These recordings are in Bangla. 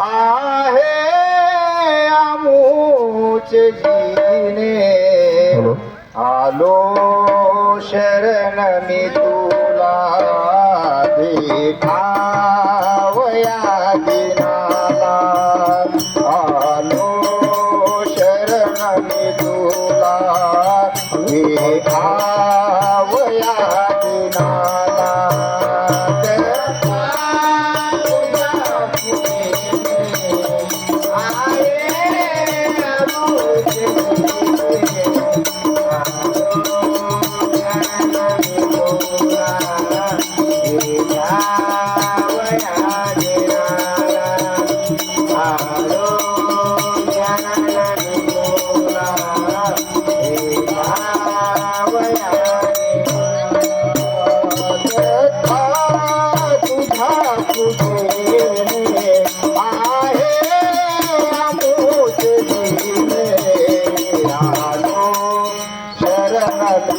আহে আমুচ জিনে আলো শরণ মি তুলা দেখা तू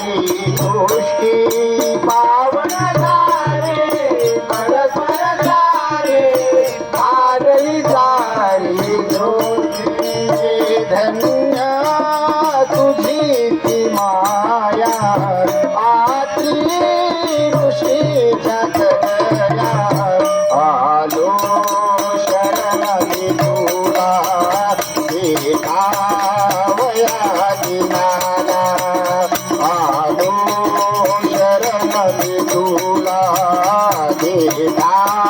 খুশি পা તુલા દેતા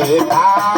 Ah!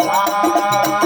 啊。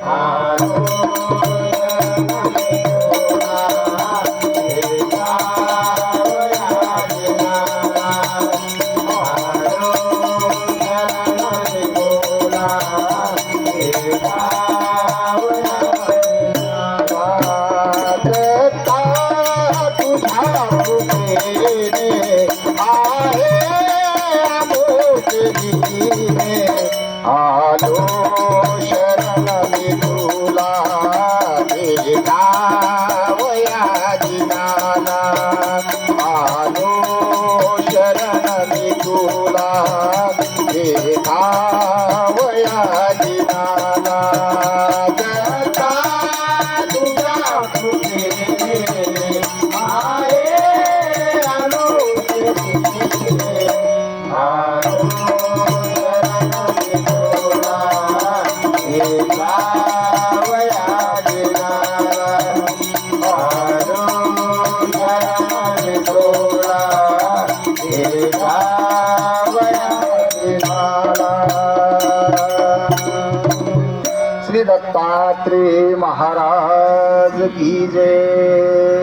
Hallelujah. श्री दत्तात्रे महाराज की जय